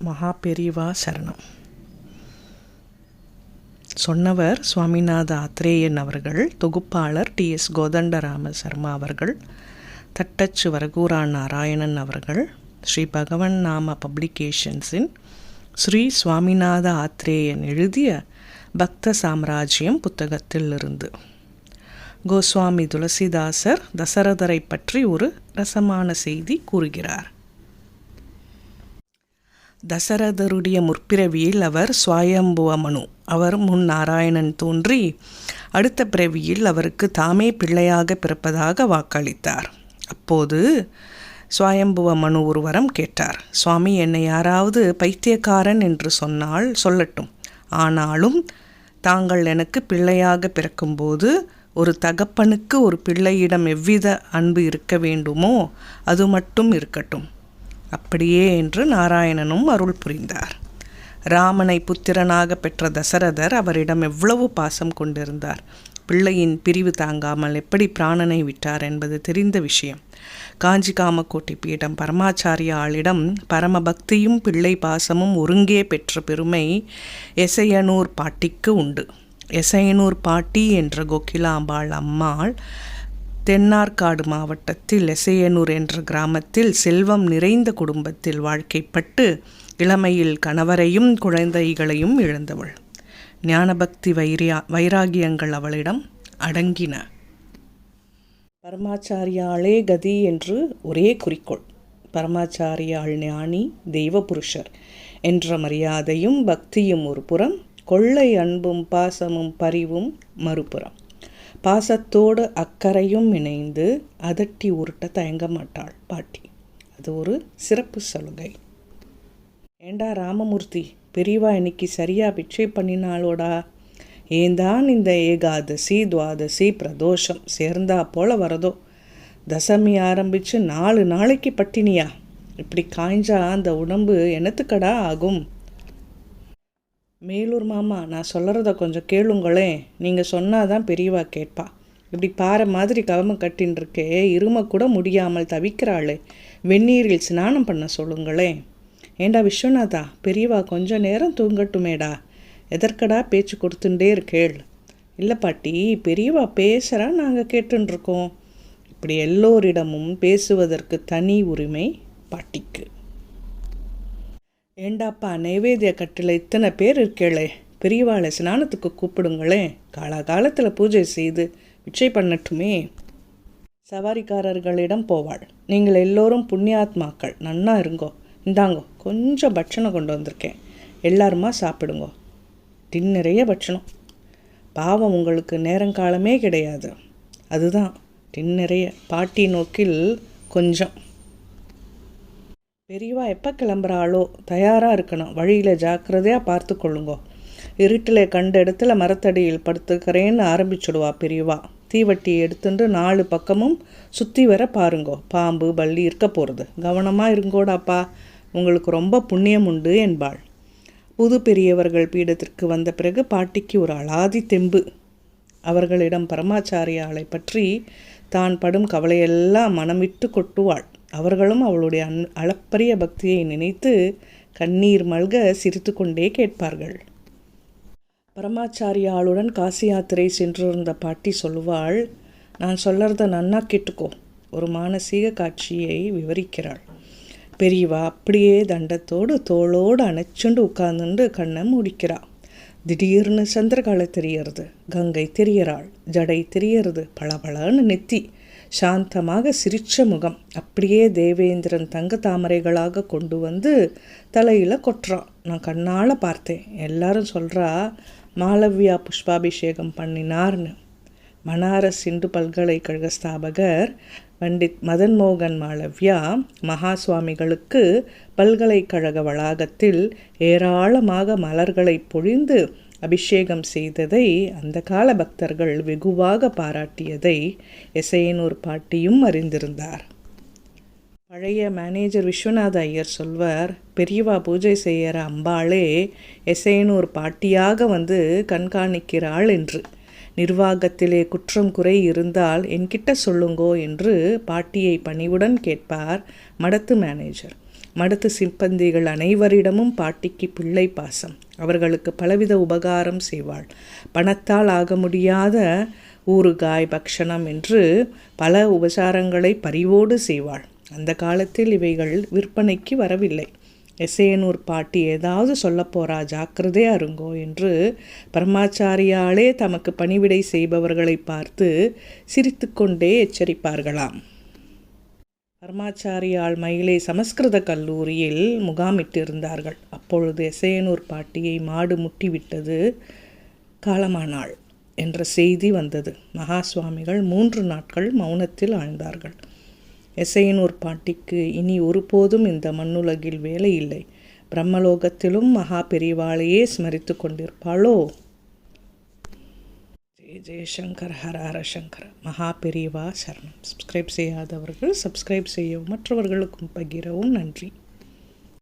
மகா பெரிவா சரணம். சொன்னவர் சுவாமிநாத ஆத்ரேயன் அவர்கள் தொகுப்பாளர் டி எஸ் கோதண்டராம சர்மா அவர்கள் தட்டச்சு வரகூரா நாராயணன் அவர்கள் ஸ்ரீ பகவன் நாம பப்ளிகேஷன்ஸின் ஸ்ரீ சுவாமிநாத ஆத்ரேயன் எழுதிய பக்த சாம்ராஜ்யம் புத்தகத்தில் இருந்து. கோஸ்வாமி துளசிதாசர் தசரதரை பற்றி ஒரு ரசமான செய்தி கூறுகிறார். தசரதருடைய முற்பிறவியில் அவர் சுவாயம்புவ மனு. அவர் முன் நாராயணன் தோன்றி அடுத்த பிறவியில் அவருக்கு தாமே பிள்ளையாக பிறப்பதாக வாக்களித்தார். அப்போது சுவாயம்புவ மனு ஒரு வரம் கேட்டார். சுவாமி என்னை யாராவது பைத்தியக்காரன் என்று சொன்னால் சொல்லட்டும். ஆனாலும் தாங்கள் எனக்கு பிள்ளையாக பிறக்கும்போது ஒரு தகப்பனுக்கு ஒரு பிள்ளையிடம் எவ்வித அன்பு இருக்க வேண்டுமோ அது மட்டும் இருக்கட்டும். அப்படியே என்று நாராயணனும் அருள் புரிந்தார். ராமனை புத்திரனாக பெற்ற தசரதர் அவரிடம் எவ்வளவு பாசம் கொண்டிருந்தார். பிள்ளையின் பிரிவு தாங்காமல் எப்படி பிராணனை விட்டார் என்பது தெரிந்த விஷயம். காஞ்சி காமக்கோட்டை பீடம் பரமாச்சாரிய ஆளிடம் பரமபக்தியும் பிள்ளை பாசமும் ஒருங்கே பெற்ற பெருமை எசையனூர் பாட்டிக்கு உண்டு. எசையனூர் பாட்டி என்ற கோகிலாம்பாள் அம்மாள் தென்னார்காடு மாவட்டத்தில் எசையனூர் என்ற கிராமத்தில் செல்வம் நிறைந்த குடும்பத்தில் வாழ்க்கைப்பட்டு இளமையில் கணவரையும் குழந்தைகளையும் இழந்தவள். ஞானபக்தி வைரியா வைராகியங்கள் அவளிடம் அடங்கின. பரமாச்சாரியாளே கதி என்று ஒரே குறிக்கோள். பரமாச்சாரியாள் ஞானி தெய்வ புருஷர் என்ற மரியாதையும் பக்தியும் ஒரு புறம் கொள்ளை அன்பும் பாசமும் பரிவும் மறுபுறம் பாசத்தோடு அக்கறையும் இணைந்து அதட்டி உருட்ட தயங்க மாட்டாள் பாட்டி. அது ஒரு சிறப்பு சலுகை. ஏண்டா ராமமூர்த்தி பெரியவா இன்னைக்கு சரியா பிச்சை பண்ணினாளோடா? ஏந்தான் இந்த ஏகாதசி துவாதசி பிரதோஷம் சேர்ந்தா போல வரதோ? தசமி ஆரம்பித்து நாலு நாளைக்கு பட்டினியா? இப்படி காய்ஞ்சா அந்த உடம்பு என்னத்துக்கடா ஆகும்? மேலூர் மாமா நான் சொல்கிறத கொஞ்சம் கேளுங்களேன். நீங்கள் சொன்னால் தான் பெரியவா கேட்பா. இப்படி பாறை மாதிரி கவம கட்டின்னு இருக்கே இரும கூட முடியாமல் தவிக்கிறாளே. வெந்நீரில் ஸ்நானம் பண்ண சொல்லுங்களேன். ஏண்டா விஸ்வநாதா பெரியவா கொஞ்சம் நேரம் தூங்கட்டுமேடா. எதற்கடா பேச்சு கொடுத்துட்டே இருக்கேள். இல்லை பாட்டி பெரியவா பேசுகிறா நாங்கள் கேட்டுருக்கோம் இப்படி எல்லோரிடமும் பேசுவதற்கு தனி உரிமை பாட்டிக்கு. ஏண்டாப்பா நைவேத்திய கட்டில் இத்தனை பேர் இருக்கேளே. பெரியவாளை ஸ்நானத்துக்கு கூப்பிடுங்களேன் காலாகாலத்தில் பூஜை செய்து விச்சை பண்ணட்டுமே. சவாரிக்காரர்களிடம் போவாள். நீங்கள் எல்லோரும் புண்ணியாத்மாக்கள். நன்னா இருங்கோ. இந்தாங்கோ கொஞ்சம் பட்சணம் கொண்டு வந்திருக்கேன். எல்லாருமா சாப்பிடுங்கோ. டின் நிறைய பட்சணம். பாவம் உங்களுக்கு நேரங்காலமே கிடையாது. அதுதான் டின் நிறைய. பாட்டி நோக்கில் கொஞ்சம். பெரியவா எப்போ கிளம்புறாளோ தயாராக இருக்கணும். வழியில் ஜாக்கிரதையாக பார்த்து கொள்ளுங்கோ. இருட்டில் கண்ட இடத்துல மரத்தடியில் படுத்துக்கிறேன்னு ஆரம்பிச்சுடுவா பெரியவா. தீவட்டி எடுத்துட்டு நாலு பக்கமும் சுற்றி வர பாருங்கோ. பாம்பு பள்ளி இருக்க போகிறது கவனமாக இருங்கோடாப்பா. உங்களுக்கு ரொம்ப புண்ணியம் உண்டு என்பாள். புது பெரியவர்கள் பீடத்திற்கு வந்த பிறகு பாட்டிக்கு ஒரு அலாதி தெம்பு. அவர்களிடம் பரமாச்சாரியாளை பற்றி தான் படும் கவலையெல்லாம் மனமிட்டு கொட்டுவாள். அவர்களும் அவளுடைய அன் அளப்பரிய பக்தியை நினைத்து கண்ணீர் மல்க சிரித்து கொண்டே கேட்பார்கள். பரமாச்சாரியாளுடன் காசி யாத்திரை சென்றிருந்த பாட்டி சொல்லுவாள் நான் சொல்லறத நன்னா கேட்டுக்கோ. ஒரு மானசீக காட்சியை விவரிக்கிறாள். பெரியவா அப்படியே தண்டத்தோடு தோளோடு அணைச்சுண்டு உட்கார்ந்துண்டு கண்ணை முடிக்கிறாள் திடீர்னு சந்திரகாலை தெரியறது கங்கை தெரியறாள் ஜடை தெரியறது பளபளன்னு நெத்தி. சாந்தமாக சிரிச்ச முகம். அப்படியே தேவேந்திரன் தங்க தாமரைகளாக கொண்டு வந்து தலையில் கொட்டுறான். நான் கண்ணால் பார்த்தேன். எல்லாரும் சொல்கிறா மாலவ்யா புஷ்பாபிஷேகம் பண்ணினார்னு. மனாரஸ் இந்து பல்கலைக்கழக ஸ்தாபகர் பண்டித் மதன் மோகன் மாளவ்யா மகா சுவாமிகளுக்கு பல்கலைக்கழக வளாகத்தில் ஏராளமாக மலர்களை பொழிந்து அபிஷேகம் செய்ததை அந்த கால பக்தர்கள் வெகுவாக பாராட்டியதை எசையனூர் பாட்டியும் அறிந்திருந்தார். பழைய மேனேஜர் விஸ்வநாத ஐயர் சொல்வர் பெரியவா பூஜை செய்கிற அம்பாளே எசையனூர் பாட்டியாக வந்து கண்காணிக்கிறாள் என்று. நிர்வாகத்திலே குற்றம் குறை இருந்தால் என்கிட்ட சொல்லுங்கோ என்று பாட்டியை பணிவுடன் கேட்பார் மடத்து மேனேஜர். மடத்து சிப்பந்திகள் அனைவரிடமும் பாட்டிக்கு பிள்ளை பாசம். அவர்களுக்கு பலவித உபகாரம் செய்வாள். பணத்தால் ஆக முடியாத ஊறுகாய் பக்ஷணம் என்று பல உபசாரங்களை பரிவோடு செய்வாள். அந்த காலத்தில் இவைகள் விற்பனைக்கு வரவில்லை. எசையனூர் பாட்டி ஏதாவது சொல்லப் போறா ஜாக்கிரதே அருங்கோ என்று பரமாச்சாரியாலே தமக்கு பணிவிடை செய்பவர்களை பார்த்து சிரித்துக்கொண்டே எச்சரிப்பார்களாம். பரமாச்சாரியால் மயிலை சமஸ்கிருத கல்லூரியில் முகாமிட்டிருந்தார்கள். அப்பொழுது எசையனூர் பாட்டியை மாடு முட்டிவிட்டது காலமானாள் என்ற செய்தி வந்தது. மகா சுவாமிகள் மூன்று நாட்கள் மௌனத்தில் ஆழ்ந்தார்கள். எசையனூர் பாட்டிக்கு இனி ஒருபோதும் இந்த மண்ணுலகில் வேலை இல்லை. பிரம்மலோகத்திலும் மகா பெரிவாளையே ஸ்மரித்து கொண்டிருப்பாளோ? ஜெய ஜெயசங்கர் ஹர ஹர சங்கர். மகா பெரியவா சரணம். சப்ஸ்கிரைப் செய்யாதவர்கள் சப்ஸ்கிரைப் செய்யவும் மற்றவர்களுக்கும் பகிரவும் நன்றி.